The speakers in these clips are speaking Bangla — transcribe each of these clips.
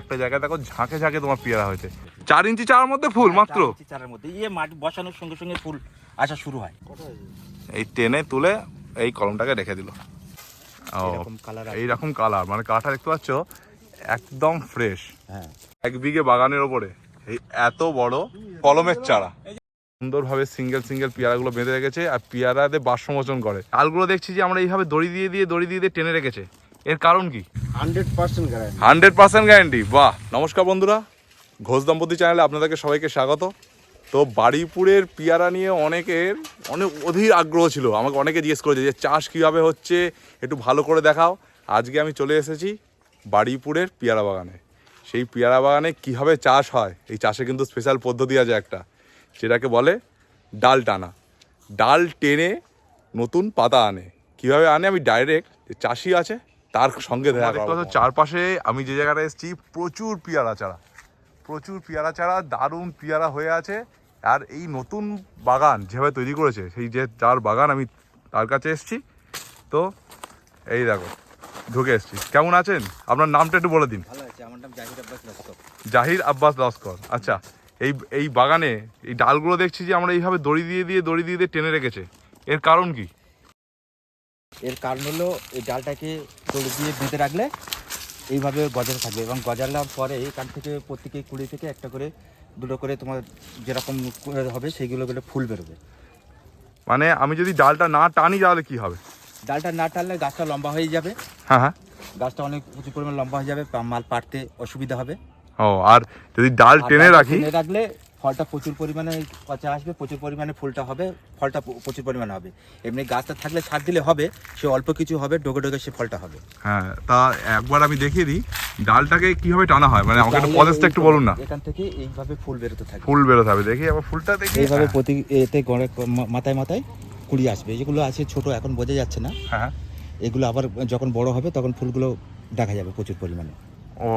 একটা জায়গায় দেখো ঝাঁকে ঝাঁকে তোমার পেয়ারা হয়েছে। চার ইঞ্চি চারার মধ্যে ফুল মাত্র? চার ইঞ্চি চারার মধ্যে। ইয়ে মাটি বসানোর সঙ্গে সঙ্গে ফুল আসা শুরু হয়। এই টেনে তুলে এই কলমটাকে রেখে দিল। এইরকম কালার মানে কালারটা দেখতে পাচ্ছ? একদম ফ্রেশ হ্যাঁ। এক বিঘে বাগানের ওপরে। এই এত বড় কলমের চারা। সুন্দরভাবে সিঙ্গেল সিঙ্গেল পেয়ারাগুলো বেঁধে রেখেছে আর পেয়ারাতে বাষ্পমোচন করে। ডালগুলো দেখছি যে আমরা এইভাবে দড়ি দিয়ে দিয়ে দড়ি দিয়ে দিয়ে টেনে রেখেছে। এর কারণ কি? Hundred percent guarantee hundred percent guarantee বাহ নমস্কার বন্ধুরা। ঘোষ দম্পতি চ্যানেলে আপনাদেরকে সবাইকে স্বাগত। তো বাড়িপুরের পেয়ারা নিয়ে অনেকের অনেক অধীর আগ্রহ ছিল। আমাকে অনেকে জিজ্ঞেস করেছে যে চাষ কীভাবে হচ্ছে? একটু ভালো করে দেখাও। আজকে আমি চলে এসেছি বাড়িপুরের পেয়ারা বাগানে। সেই পেয়ারা বাগানে কীভাবে চাষ হয়? এই চাষে কিন্তু স্পেশাল পদ্ধতি আছে একটা যেটাকে বলে ডাল টানা। ডাল টেনে নতুন পাতা আনে। কীভাবে আনে? আমি ডাইরেক্ট চাষি আছে তার সঙ্গে দেখা করব। চারপাশে আমি যে জায়গাটা এসেছি প্রচুর পেয়ারা চারা। প্রচুর পেয়ারা চারা দারুণ পেয়ারা হয়ে আছে। আর এই নতুন বাগান যেভাবে তৈরি করেছে সেই যে যার বাগান আমি তার কাছে এসেছি। তো এই দেখো ঢুকে এসেছি। কেমন আছেন? আপনার নামটা একটু বলে দিন। ভালো আছে আমার নাম জাহির আব্বাস লস্কর। জাহির আব্বাস লস্কর আচ্ছা। এই এই বাগানে এই ডালগুলো দেখছি যে আমরা এইভাবে দড়ি দিয়ে দিয়ে দড়ি দিয়ে দিয়ে টেনে রেখেছে। এর কারণ কি? এর কারণ হলো এই ডালটাকে দড়ি দিয়ে বেঁধে রাখলে এইভাবে গজাতে থাকবে এবং গজালার পরে এখান থেকে প্রত্যেকে কুড়ি থেকে একটা করে দুটো করে তোমার যেরকম করে হবে সেইগুলো করে ফুল বেরোবে। মানে আমি যদি ডালটা না টানি তাহলে কি হবে? ডালটা না টানলে গাছটা লম্বা হয়ে যাবে। হ্যাঁ হ্যাঁ। গাছটা অনেক প্রচুর পরিমাণ লম্বা হয়ে যাবে মাল পাড়তে অসুবিধা হবে। ও আর যদি ডাল টেনে রাখি? টেনে রাখলে ফলটা প্রচুর পরিমাণে পচা আসবে প্রচুর পরিমাণে ফুলটা হবে ফলটা প্রচুর পরিমাণে হবে। এমনি গাছটা থাকলে ছাড় দিলে হবে সে অল্প কিছু হবে ডোগে ডোগে সে ফলটা হবে। হ্যাঁ তা একবার আমি দেখিয়ে দিই ডালটাকে কীভাবে টানা হয়? মানে আমাকে একটু প্রসেসটা একটু বলুন না। এখান থেকে এইভাবে ফুল বেরোতে থাকবে ফুল বেরোতে হবে দেখি আবার ফুলটা দেখি। এইভাবে হ্যাঁ, প্রতি এতে গড়ে মাথায় মাথায় কুড়ি আসবে। যেগুলো আছে ছোট এখন বোঝা যাচ্ছে না। হ্যাঁ। এগুলো আবার যখন বড় হবে তখন ফুলগুলো দেখা যাবে প্রচুর পরিমাণে। ও,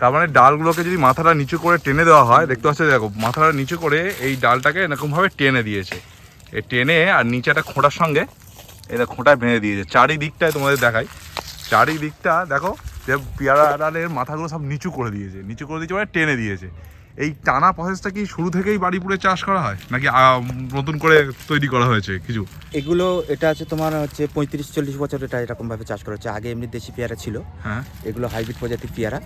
তার মানে ডালগুলোকে যদি মাথাটা নিচু করে টেনে দেওয়া হয়, দেখতে পাচ্ছ দেখো, মাথাটা নিচু করে এই ডালটাকে এরকমভাবে টেনে দিয়েছে। এই টেনে আর নিচে একটা খোঁটার সঙ্গে এটা খোঁটায় বেঁধে দিয়েছে। চারিদিকটায় তোমাদের দেখাই। চারিদিকটা দেখো, যে পেয়ারা ডালের মাথাগুলো সব নিচু করে দিয়েছে। নিচু করে দিয়েছে মানে টেনে দিয়েছে। এই টানা প্রসেসটা কি শুরু থেকেই বাড়িপুরে চাষ করা হয়? নাকি নতুন করে তৈরি করা হয়েছে কিছু? এগুলো এটা আছে তোমার হচ্ছে পঁয়ত্রিশ চল্লিশ বছর এটা এরকম ভাবে চাষ করা হচ্ছে। আগে এমনি দেশি পেয়ারা ছিল। হ্যাঁ। এগুলো হাইব্রিড প্রজাতির পেয়ারা।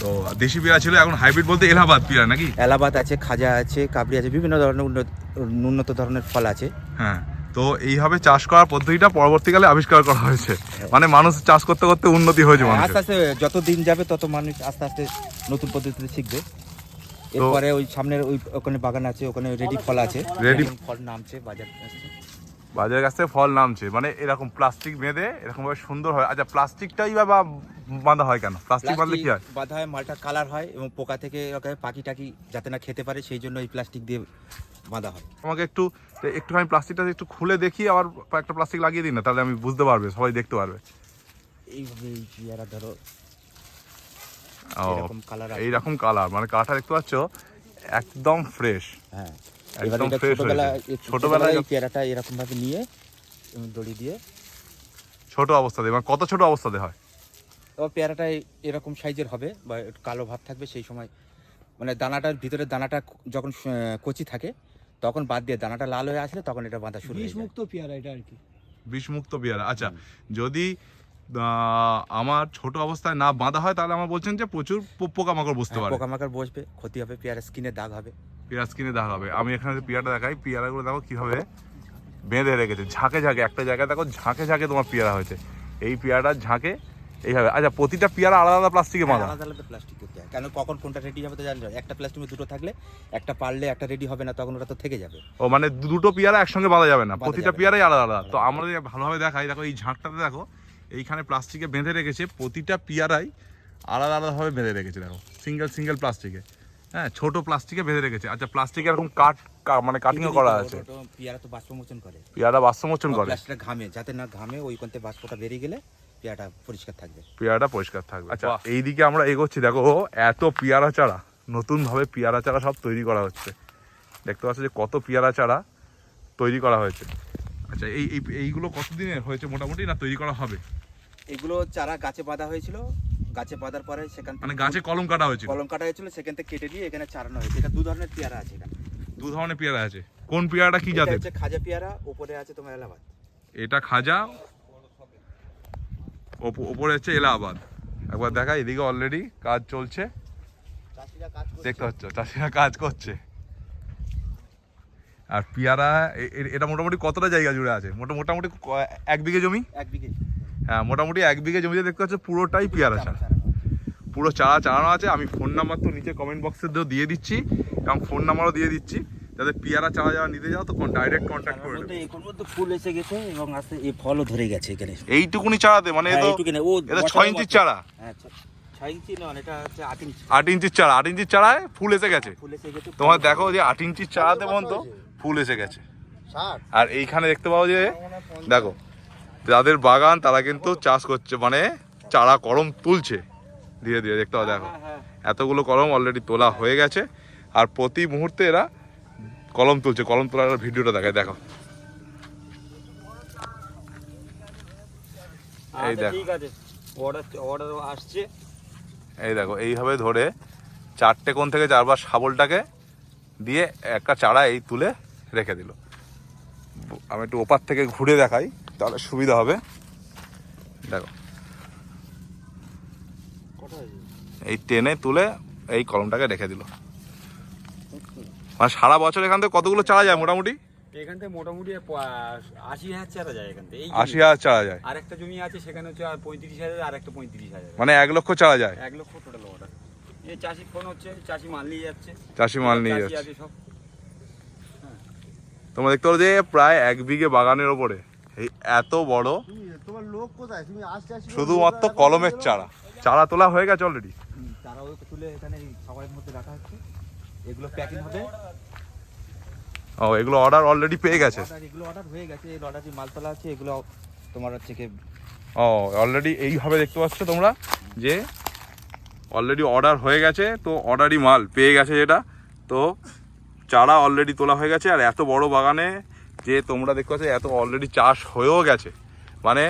তো দেশি পেয়ারা ছিল এখন হাইব্রিড বলতে এলাহাবাদ পেয়ারা নাকি? এলাহাবাদ আছে খাজা আছে কাবরি আছে বিভিন্ন ধরনের উন্নত উন্নত ধরনের ফল আছে। হ্যাঁ। তো এইভাবে চাষ করার পদ্ধতিটা পরবর্তীকালে আবিষ্কার করা হয়েছে। মানে মানুষ চাষ করতে করতে উন্নতি হয়েছে আস্তে আস্তে যত দিন যাবে তত মানুষ আস্তে আস্তে নতুন পদ্ধতিতে শিখবে। এরপরে ওই সামনের ওই ওখানে বাগান আছে ওখানে রেডি ফল আছে। এখন ফল নামছে বাজার। বাজারের কাছ থেকে ফল নামছে মানে এরকম প্লাস্টিক বেঁধে এরকম ভাবে সুন্দর হয়। আচ্ছা প্লাস্টিকটাই বা বাঁধা হয় কেন? প্লাস্টিক বাঁধলে কি হয়? বাঁধা হয় মালটা কালার হয় এবং পোকা থেকে পাখি টাকি যাতে না খেতে পারে সেই জন্য এই প্লাস্টিক দিয়ে বাঁধা হয়। আমাকে একটু একটুখানি প্লাস্টিকটা একটু খুলে দেখি আবার একটা প্লাস্টিক লাগিয়ে দিন না তাহলে আমি বুঝতে পারবে সবাই দেখতে পারবে। এইভাবে এই পেয়ারা ধরো। এইরকম কালার মানে কালারটা দেখতে পাচ্ছ একদম ফ্রেশ হ্যাঁ। একদম ছোটবেলায় ছোটবেলায় এই পেয়ারাটা এরকম ভাবে নিয়ে দড়ি দিয়ে। ছোট অবস্থাতে মানে কত ছোট অবস্থাতে হয়? পেয়ারাটা এরকম সাইজের হবে বা কালো ভাব থাকবে সেই সময় মানে দানাটার ভিতরে দানাটা যখন কচি থাকে তখন বাদ দিয়ে দানাটা লাল হয়ে আসলে তখন এটা বাঁধা শুরু হয়ে বিষ যায়। মুক্ত পেয়ারা এটা আর কি। বিষমুক্ত পেয়ারা আচ্ছা। যদি আমার ছোট অবস্থায় না বাঁধা হয় তাহলে আমার বলছেন যে প্রচুর পোকামাকড় বুঝতে হ্যাঁ, পারে। পোকামাকড় বসবে ক্ষতি হবে পেয়ারা স্কিনে দাগ হবে। পেঁয়াজ স্কিনে দাগ হবে। আমি এখানে যে পেয়ারা দেখাই পেয়ারাগুলো দেখো কীভাবে বেঁধে রেখেছে। ঝাঁকে ঝাঁকে একটা জায়গায় দেখো ঝাঁকে ঝাঁকে তোমার পেয়ারা হয়েছে। এই পেয়ারার ঝাঁকে এইভাবে। আচ্ছা প্রতিটা পেয়ারা আলাদা আলাদা প্লাস্টিকে বাঁধা। আলাদা আলাদা প্লাস্টিক করতে হয়। কেন? কখন কোনটা রেডি হবে তো জানি না। একটা প্লাস্টিকে দুটো থাকলে একটা পারলে একটা রেডি হবে না তখন ওটা তো থেকে যাবে। ও মানে দুটো পেয়ারা একসঙ্গে বাঁধা যাবে না। প্রতিটা। পেয়ারাই আলাদা আলাদা। তো আমরা ভালোভাবে দেখাই দেখো এই ঝাঁকটাতে দেখো এইখানে প্লাস্টিকে বেঁধে রেখেছে প্রতিটা পেয়ারাই আলাদা আলাদাভাবে বেঁধে রেখেছে দেখো। সিঙ্গেল সিঙ্গেল প্লাস্টিকে হ্যাঁ ছোট প্লাস্টিকে বেঁধে রেখেছে। আচ্ছা প্লাস্টিকে এরকম কাট মানে কাটিংও করা আছে। পেয়ারা তো বাষ্পমোচন করে। পেয়ারা বাস্তমোচন করে। প্লাস্টিকটা ঘামে যাতে না ঘামে ওই কোনতে বাষ্পটা বেরিয়ে গেলে পেয়ারাটা পরিষ্কার থাকবে। পেয়ারাটা পরিষ্কার থাকবে। আচ্ছা এইদিকে আমরা এগোচ্ছি। দেখো এত পেয়ারা চারা নতুন ভাবে পেয়ারা চারা সব তৈরি করা হচ্ছে। দেখতে পাচ্ছ যে কত পেয়ারা চারা তৈরি করা হয়েছে। আচ্ছা এই এই- এইগুলো কতদিনের হয়েছে মোটামুটি না তৈরি করা হবে? এগুলো চারা গাছে বাঁধা হয়েছিল। গাছে বাঁধার পরে সেখান মানে গাছে কলম কাটা হয়েছিল? কলম কাটা হয়েছিল সেখান থেকে কেটে দিয়ে এখানে চারানো হয়েছে। এটা দু ধরনের পেয়ারা আছে এখানে। দু ধরনের পেয়ারা আছে। কোন পেয়ারাটা কি জাতের? খাজা পেয়ারা উপরে আছে তোমার এলাহাবাদ। এটা খাজা ওপরে হচ্ছে এলাহাবাদ। একবার দেখা এদিকে অলরেডি কাজ চলছে। দেখতে পাচ্ছ চাষিরা কাজ করছে। আর পেয়ারা এটা মোটামুটি কতটা জায়গা জুড়ে আছে? মোটা মোটামুটি এক বিঘে জমি? এক বিঘে হ্যাঁ মোটামুটি এক বিঘে জমিতে দেখতে পাচ্ছ পুরোটাই পেয়ারা আছে। পুরো চারা চালানো আছে। আমি ফোন নাম্বার তো নিচে কমেন্ট বক্সে দিয়ে দিচ্ছি। এবং ফোন নাম্বারও দিয়ে দিচ্ছি। যাতে পেয়ারা চারা যারা নিতে যাও তো ডাইরেক্ট কন্ট্যাক্ট করে নেবে। এর মধ্যে ফুল এসে গেছে এবং আস্তে এই ফলও ধরে গেছে এখানে। এইটুকুনি চারাতে মানে এ হ্যাঁ, এইটুকুনি, ও এটা ছয় ইঞ্চির চারা। হ্যাঁ ছ- ছয় ইঞ্চি নয় এটা হচ্ছে আট ইঞ্চির চারা আট ইঞ্চির চারায় ফুল এসে গেছে। তোমার দেখো যে আট ইঞ্চির চারাতে পর্যন্ত ফুল এসে গেছে। আর এইখানে দেখতে পাও যে দেখো যাদের বাগান তারা কিন্তু চাষ করছে মানে চারা কলম তুলছে। ধীরে ধীরে দেখতে পাও দেখো। হ্যাঁ। এতগুলো কলম অলরেডি তোলা হয়ে গেছে। আর প্রতি মুহূর্তে এরা কলম তুলছে কলম তোলার ভিডিওটা দেখায় দেখো। এই আচ্ছা, দেখো। ঠিক আছে। অর্ডার অর্ডার আসছে। এই দেখো এইভাবে ধরে চারটে কোণ থেকে চারবার শাবলটাকে দিয়ে একটা চারা এই তুলে রেখে দিল। আমি একটু ওপার থেকে ঘুরে দেখাই তাহলে সুবিধা হবে। দেখো। এই টেনে তুলে এই কলমটাকে রেখে দিল। মানে সারা বছর এখান থেকে কতগুলো চারা যায় মোটামুটি? এখান থেকে মোটামুটি আশি হাজার চারা যায় এখান থেকে আশি হাজার চারা যায়। আর একটা জমি আছে সেখানে হচ্ছে আর পঁয়ত্রিশ হাজার আর একটা পঁয়ত্রিশ হাজার। মানে এক লক্ষ চারা যায়? এক লক্ষ টোটাল অর্ডার এই চাষি ফোন হচ্ছে চাষি মাল নিয়ে যাচ্ছে। চাষি মাল নিয়ে যাচ্ছে। সব। তোমরা দেখতে পারো যে প্রায় এক বিঘে বাগানের ওপরে। এই এত বড়। তোমার লোক কোথায়? তুমি আসতে আসতে শুধুমাত্র কলমের চারা। চারা তোলা হয়ে গেছে অলরেডি চারাও তুলে এখানে খাবারের মধ্যে রাখা হচ্ছে। এগুলো প্যাকিং হবে। ও এগুলো অর্ডার অলরেডি পেয়ে গেছে। এগুলো অর্ডার হয়ে গেছে এই অর্ডার যে মালতলা আছে এগুলো তোমার হচ্ছে কি ও অলরেডি এইভাবে দেখতে পাচ্ছ তোমরা যে অলরেডি অর্ডার হয়ে গেছে তো অর্ডারই মাল পেয়ে গেছে যেটা। তো চারা অলরেডি তোলা হয়ে গেছে আর এত বড় বাগানে যে তোমরা দেখতে পাচ্ছ এত অলরেডি চাষ হয়েও গেছে। মানে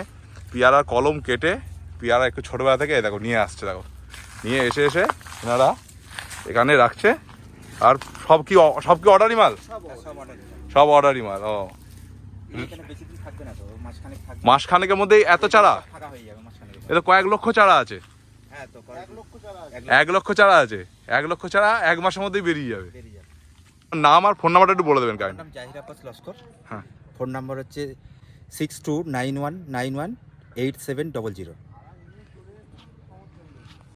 পেয়ারার কলম কেটে পেয়ারা একটু ছোটোবেলা থেকে দেখো নিয়ে আসছে দেখো। নিয়ে এসে এসে এনারা এখানে রাখছে। আর সব কি সব কি অর্ডারই মাল? সব অর্ডার অর্ডারই মাল ও। মাসখানেকের মধ্যেই এত চারা? ফাঁকা যাবে মাঝখানে এ তো কয়েক লক্ষ চারা আছে। এক লক্ষ চারা আছে। এক লক্ষ চারা এক মাসের মধ্যেই বেরিয়ে যাবে। নাম আর ফোন নাম্বারটা একটু বলে দেবেন আব্বাস লস্কর। হ্যাঁ। ফোন নাম্বার হচ্ছে six two nine one nine one eight seven double zero